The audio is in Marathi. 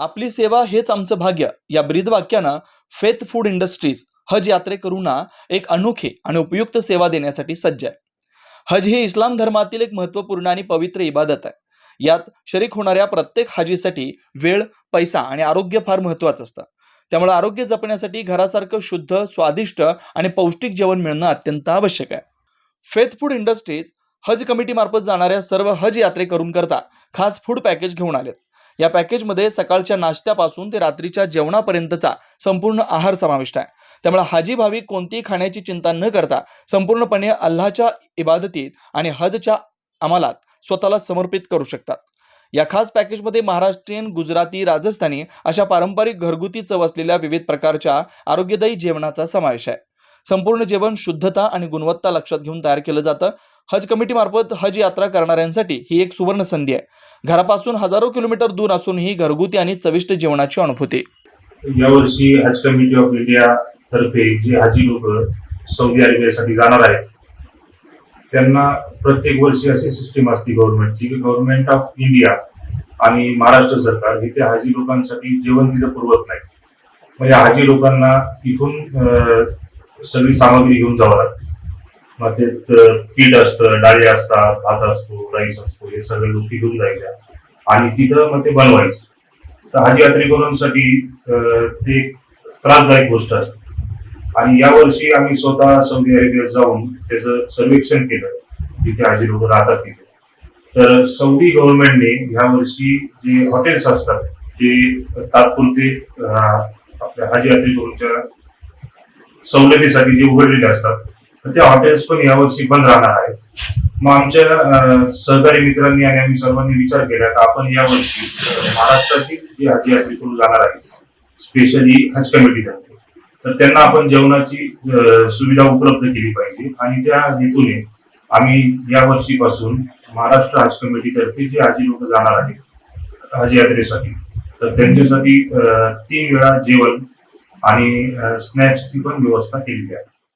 आपली सेवा हेच आमचं भाग्य. या ब्रीदवाक्यानं फेथ फूड इंडस्ट्रीज हज यात्रेकरूंना एक अनोखे आणि उपयुक्त सेवा देण्यासाठी सज्ज आहे. हज ही इस्लाम धर्मातील एक महत्त्वपूर्ण आणि पवित्र इबादत आहे. यात शरीक होणाऱ्या प्रत्येक हाजीसाठी वेळ पैसा आणि आरोग्य फार महत्त्वाचं असतं. त्यामुळे आरोग्य जपण्यासाठी घरासारखं शुद्ध स्वादिष्ट आणि पौष्टिक जेवण मिळणं अत्यंत आवश्यक आहे. फेथ फूड इंडस्ट्रीज हज कमिटीमार्फत जाणाऱ्या सर्व हज यात्रेकरूंकरता खास फूड पॅकेज घेऊन आलेत. या पॅकेजमध्ये सकाळच्या नाश्त्यापासून ते रात्रीच्या जेवणापर्यंतचा संपूर्ण आहार समाविष्ट आहे. त्यामुळे हाजी भाविक कोणतीही खाण्याची चिंता न करता संपूर्णपणे अल्लाच्या इबादतीत आणि हजच्या अमालात स्वतःला समर्पित करू शकतात. या खास पॅकेजमध्ये महाराष्ट्रीयन गुजराती राजस्थानी अशा पारंपरिक घरगुती चव असलेल्या विविध प्रकारच्या आरोग्यदायी जेवणाचा समावेश आहे. संपूर्ण जेवण शुद्धता आणि गुणवत्ता लक्षात घेऊन तयार केलं जातं. हज कमिटीमार्फत हज यात्रा करणाऱ्यांसाठी ही एक सुवर्ण संधी आहे. घरापासून हजारो किलोमीटर दूर असून ही घरगुती आणि चविष्ट जेवणाची अनुभूती यावर्षी हज कमिटी ऑफ इंडिया तर्फे जे हाजी लोक सौदी अरेबियासाठी जाणार आहेत त्यांना प्रत्येक वर्षी अशी सिस्टीम असते गव्हर्नमेंटची की गव्हर्नमेंट ऑफ इंडिया आणि महाराष्ट्र सरकार हे त्या हाजी लोकांसाठी जेवण तिथं पुरवत नाही. म्हणजे या हाजी लोकांना तिथून सगळी सामग्री घेऊन जावं लागते. मग ते पीठ असतं डाळी असतात भात असतो राईस असतो हे सगळ्या गोष्टी घेऊन जायच्या. आणि तिथं मग ते बनवायचं. तर हाजी यात्रेकरूंसाठी ते त्रासदायक गोष्ट असते. आणि यावर्षी आम्ही स्वतः सौदी अरेबियात जाऊन त्याचं सर्वेक्षण केलं. जिथे हाजी लोक राहतात तिथे. तर सौदी गव्हर्नमेंटने यावर्षी जे हॉटेल्स असतात जे तात्पुरते आपल्या हाजी यात्रेकरूंच्या सवलतीसाठी जे उघडलेले असतात त्या हॉटेल्स पण यावर्षी बंद राहणार आहेत. मग आमच्या सहकारी मित्रांनी आणि आम्ही सर्वांनी विचार केला की आपण यावर्षी महाराष्ट्रातील जे हाजी यात्रेकरू जाणार आहे स्पेशली हज कमिटीतर्फे तर त्यांना आपण जेवणाची सुविधा उपलब्ध केली पाहिजे आणि त्या हेतूने आम्ही यावर्षीपासून महाराष्ट्र हज कमिटीतर्फे जे हाजी लोक जाणार आहेत हज यात्रेसाठी तर त्यांच्यासाठी तीन वेळा जेवण आणि स्नॅक्सची पण व्यवस्था केलेली आहे.